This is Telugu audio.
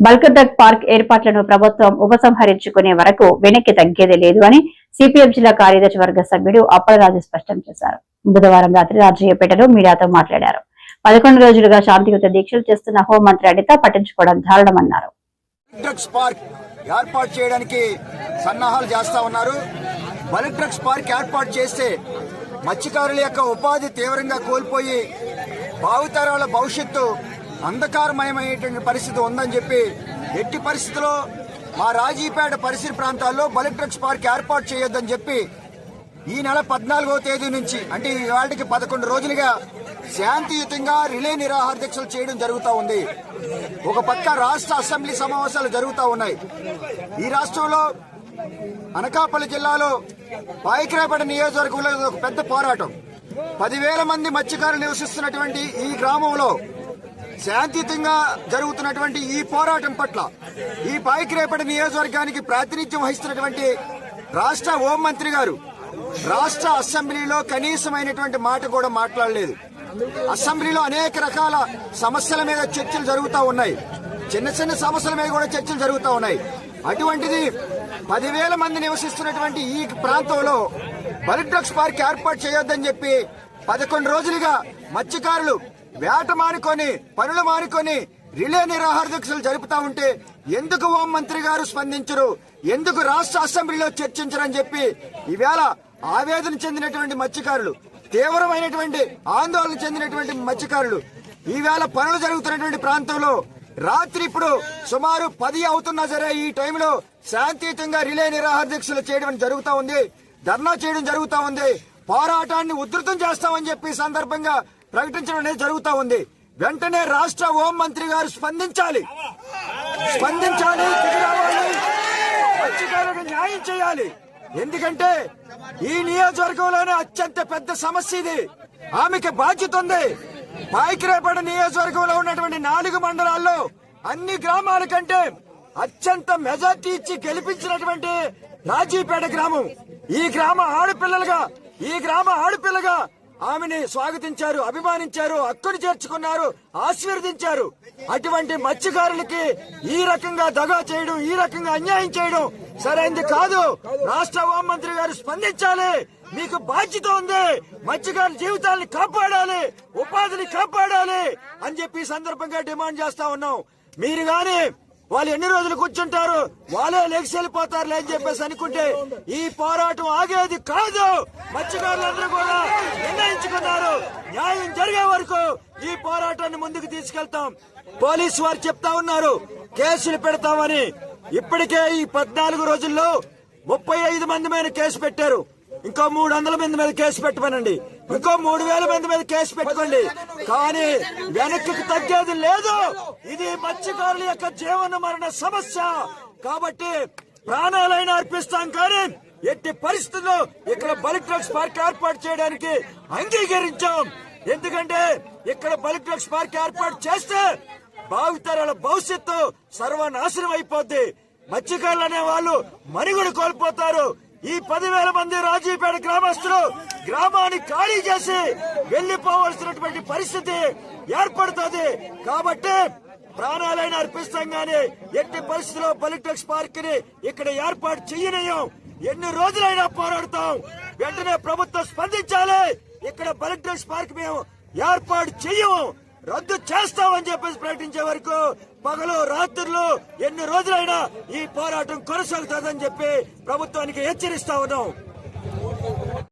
బల్క్ పార్క్ ఏర్పాట్లను ప్రభుత్వం ఉపసంహరించుకునే వరకు వెనక్కి తగ్గేదే లేదు అని సిపిఎం జిల్లా కార్యదర్శి వర్గ సభ్యుడు అప్పలరాజు స్పష్టం చేశారు. బుధవారం రాత్రి రాజయ్యపేటలో మీడియాతో మాట్లాడారు. పదకొండు రోజులుగా శాంతియుత దీక్షలు చేస్తున్న హోంమంత్రి అనిత పట్టించుకోవడం దారుణమన్నారు. ఏర్పాటు చేయడానికి సన్నాహాలు చేస్తా ఉన్నారు. బల్క్ డ్రగ్స్ పార్క్ ఏర్పాటు చేస్తే మత్స్యకారుల యొక్క ఉపాధి తీవ్రంగా కోల్పోయి భావితరాల భవిష్యత్తు అంధకారమయమైనటువంటి పరిస్థితి ఉందని చెప్పి ఎట్టి పరిస్థితిలో మా రాజీపేట పరిసర ప్రాంతాల్లో బల్క్ డ్రగ్స్ పార్క్ ఏర్పాటు చేయొద్దని చెప్పి ఈ నెల పద్నాలుగో తేదీ నుంచి అంటే ఈ వాటికి పదకొండు రోజులుగా శాంతియుతంగా రిలే నిరాహార దీక్షలు చేయడం జరుగుతూ ఉంది. ఒక పక్క రాష్ట్ర అసెంబ్లీ సమావేశాలు జరుగుతూ ఉన్నాయి. ఈ రాష్ట్రంలో అనకాపల్లి జిల్లాలో పాయకరాపేట నియోజకవర్గంలో ఒక పెద్ద పోరాటం. పదివేల మంది మత్స్యకారులు నివసిస్తున్నటువంటి ఈ గ్రామంలో శాంతియుతంగా జరుగుతున్నటువంటి ఈ పోరాటం పట్ల ఈ పాయకరేపేట నియోజకవర్గానికి ప్రాతినిధ్యం వహిస్తున్నటువంటి రాష్ట్ర హోంమంత్రి గారు రాష్ట్ర అసెంబ్లీలో కనీసమైనటువంటి మాట కూడా మాట్లాడలేదు. అసెంబ్లీలో అనేక రకాల సమస్యల మీద చర్చలు జరుగుతూ ఉన్నాయి. చిన్న చిన్న సమస్యల మీద కూడా చర్చలు జరుగుతూ ఉన్నాయి. అటువంటిది పదివేల మంది నివసిస్తున్నటువంటి ఈ ప్రాంతంలో బల్క్ డ్రగ్స్ పార్క్ ఏర్పాటు చేయొద్దని చెప్పి పదకొండు రోజులుగా మత్స్యకారులు వేట మానుకొని పనులు మానుకొని రిలే నిరాహార దీక్షలు జరుపుతా ఉంటే ఎందుకు హోం మంత్రి గారు స్పందించరు? ఎందుకు రాష్ట్ర అసెంబ్లీలో చర్చించరని చెప్పి ఈవేళ ఆవేదన చెందినటువంటి మత్స్యకారులు తీవ్రమైనటువంటి ఆందోళన చెందినటువంటి మత్స్యకారులు ఈవేళ పనులు జరుగుతున్నటువంటి ప్రాంతంలో రాత్రి ఇప్పుడు సుమారు పది అవుతున్నా సరే ఈ టైంలో శాంతియుతంగా రిలే నిరాహార దీక్షలు చేయడం జరుగుతా ఉంది ధర్నా చేయడం జరుగుతా ఉంది పోరాటాన్ని ఉధృతం చేస్తామని చెప్పి సందర్భంగా ప్రకటించడం అనేది జరుగుతూ ఉంది. వెంటనే రాష్ట్ర హోం మంత్రి గారు స్పందించాలి. స్పందించాలి రావాలి. మత్స్యకారులకు న్యాయం చేయాలి. ఎందుకంటే ఈ నియోజకవర్గంలోనే అత్యంత పెద్ద సమస్య ఇది. ఆమెకి బాధ్యత ఉంది. పాయికిరేపడ నియోజకవర్గంలో ఉన్నటువంటి నాలుగు మండలాల్లో అన్ని గ్రామాల కంటే అత్యంత మెజార్టీ ఇచ్చి గెలిపించినటువంటి రాజీపేట గ్రామం. ఈ గ్రామ ఆడపిల్లలుగా ఈ గ్రామ ఆడపిల్లగా ఆమెని స్వాగతించారు అభిమానించారు హక్కును చేర్చుకున్నారు ఆశీర్వదించారు. అటువంటి మత్స్యకారులకి ఈ రకంగా దగా చేయడం ఈ రకంగా అన్యాయం చేయడం సరైంది కాదు. రాష్ట్ర హోంమంత్రి గారు స్పందించాలి. మీకు బాధ్యత ఉంది. మత్స్యకారుల జీవితాన్ని కాపాడాలి. ఉపాధిని కాపాడాలి అని చెప్పి సందర్భంగా డిమాండ్ చేస్తా ఉన్నాం. మీరు గాని వాళ్ళు ఎన్ని రోజులు కూర్చుంటారు? వాళ్ళే లెగ్స్ వెళ్ళిపోతారు అని చెప్పేసి అనుకుంటే ఈ పోరాటం ఆగేది కాదు. మత్స్యకారులందరూ కూడా నిర్ణయించుకున్నారు. న్యాయం జరిగే వరకు ఈ పోరాటాన్ని ముందుకు తీసుకెళ్తాం. పోలీసు వారు చెప్తా ఉన్నారు కేసులు పెడతామని. ఇప్పటికే ఈ పద్నాలుగు రోజుల్లో ముప్పై ఐదు మంది మీద కేసు పెట్టారు. ఇంకో మూడు వందల మంది మీద కేసు పెట్టమనండి. ఇంకో మూడు వేల మంది మీద కేసు పెట్టుకోండి. కానీ వెనక్కి తగ్గేది లేదు. ఇది మత్స్యకారుల యొక్క జీవన మరణ సమస్య. కాబట్టి ప్రాణాలైనా అర్పిస్తాం కానీ ఎట్టి పరిస్థితుల్లో ఇక్కడ బల్క్ డ్రగ్స్ పార్క్ ఏర్పాటు చేయడానికి అంగీకరించాం. ఎందుకంటే ఇక్కడ బల్క్ డ్రగ్స్ పార్క్ ఏర్పాటు చేస్తే భావితరాల భవిష్యత్తు సర్వనాశనం అయిపోద్ది. మత్స్యకారులు అనే వాళ్ళు మనుగడ కోల్పోతారు. ఈ పదివేల మంది రాజీపేట గ్రామస్తులు గ్రామాన్ని ఖాళీ చేసి వెళ్ళిపోవలసినటువంటి పరిస్థితి ఏర్పడుతుంది. కాబట్టి ప్రాణాలైన అర్పిస్తాం గానీ ఎట్టి పరిస్థితిలో బలిటెక్స్ పార్క్ని ఇక్కడ ఏర్పాటు చేయనీయం. ఎన్ని రోజులైనా పోరాడతాం. వెంటనే ప్రభుత్వం స్పందించాలి. ఇక్కడ బలిటెక్స్ పార్క్ మేము ఏర్పాటు చెయ్యము రద్దు చేస్తామని చెప్పేసి ప్రకటించే వరకు పగలు రాత్రులు ఎన్ని రోజులైనా ఈ పోరాటం కొనసాగుతుందని చెప్పి ప్రభుత్వానికి హెచ్చరిస్తా ఉన్నాం.